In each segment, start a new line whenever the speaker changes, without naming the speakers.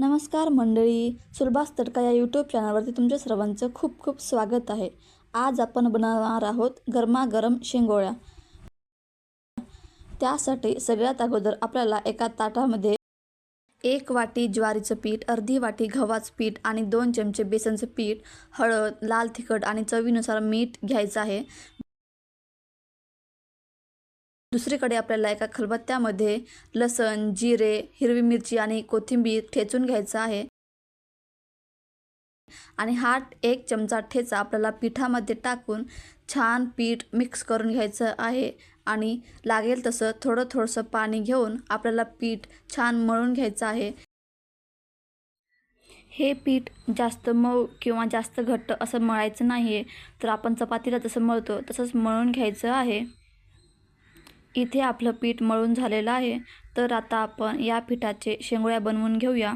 नमस्कार मंडळी सुलभास तडका या यूट्यूब चॅनलवरती तुमच्या सर्वांचं खूप खूप स्वागत आहे. आज आपण बनवणार आहोत गरमागरम शेंगोळ्या. त्यासाठी सगळ्यात अगोदर आपल्याला एका ताटामध्ये एक वाटी ज्वारीचं पीठ अर्धी वाटी गव्हाचं पीठ आणि दोन चमचे बेसनचं पीठ हळद लाल तिखट आणि चवीनुसार मीठ घ्यायचं आहे. दुसरीकडे आपल्याला एका खलबत्त्यामध्ये लसण जिरे हिरवी मिरची आणि कोथिंबीर ठेचून घ्यायचं आहे. आणि हा एक चमचा ठेचा आपल्याला पिठामध्ये टाकून छान पीठ मिक्स करून घ्यायचं आहे. आणि लागेल तसं थोडं थोडंसं पाणी घेऊन आपल्याला पीठ छान मळून घ्यायचं आहे. हे पीठ जास्त मऊ किंवा जास्त घट्ट असं मळायचं नाही आहे तर आपण चपातीला जसं मळतो तसंच मळून घ्यायचं आहे. इथे आपलं पीठ मळून झालेलं आहे तर आता आपण या पिठाचे शेंगोळ्या बनवून घेऊया.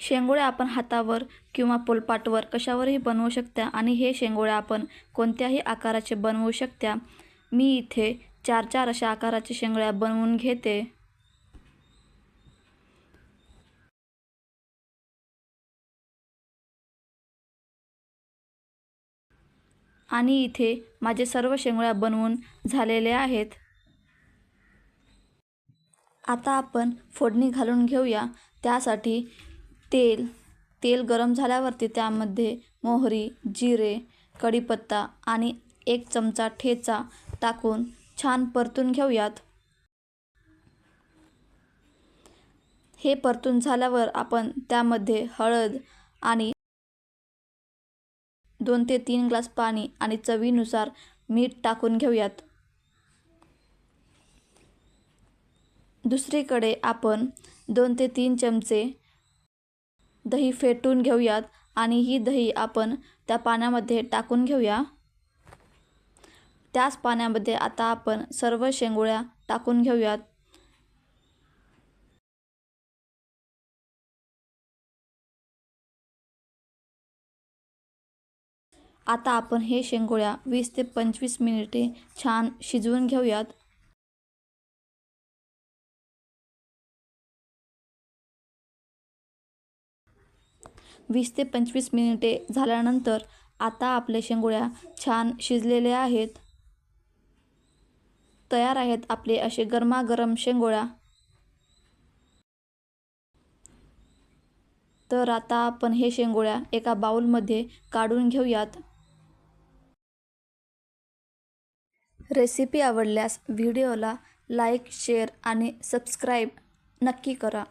शेंगोळ्या आपण हातावर किंवा पोलपाटवर कशावरही बनवू शकता आणि हे शेंगोळ्या आपण कोणत्याही आकाराचे बनवू शकता. मी इथे चार चार अशा आकाराचे शेंगोळ्या बनवून घेते. आणि इथे माझे सर्व शेंगळ्या बनवून झालेले आहेत. आता आपण फोडणी घालून घेऊया. त्यासाठी तेल तेल गरम झाल्यावरती त्यामध्ये मोहरी जिरे कढीपत्ता आणि एक चमचा ठेचा टाकून छान परतून घेऊयात. हे परतून झाल्यावर आपण त्यामध्ये हळद आणि दोन ते तीन ग्लास पाणी आणि चवीनुसार मीठ टाकून घेऊयात. दुसरीकडे आपण दोन ते तीन चमचे दही फेटून घेऊयात आणि ही दही आपण त्या पाण्यामध्ये टाकून घेऊया. त्याच पाण्यामध्ये आता आपण सर्व शेंगोळ्या टाकून घेऊयात. आता आपण हे शेंगोळ्या वीस ते पंचवीस मिनिटे छान शिजवून घेऊयात. वीस ते पंचवीस मिनिटे झाल्यानंतर आता आपले शेंगोळ्या छान शिजलेले आहेत. तयार आहेत आपले असे गरमागरम शेंगोळ्या. तर आता आपण हे शेंगोळ्या एका बाउलमध्ये काढून घेऊयात. रेसिपी आवडल्यास व्हिडिओला लाईक शेअर आणि सबस्क्राईब नक्की करा.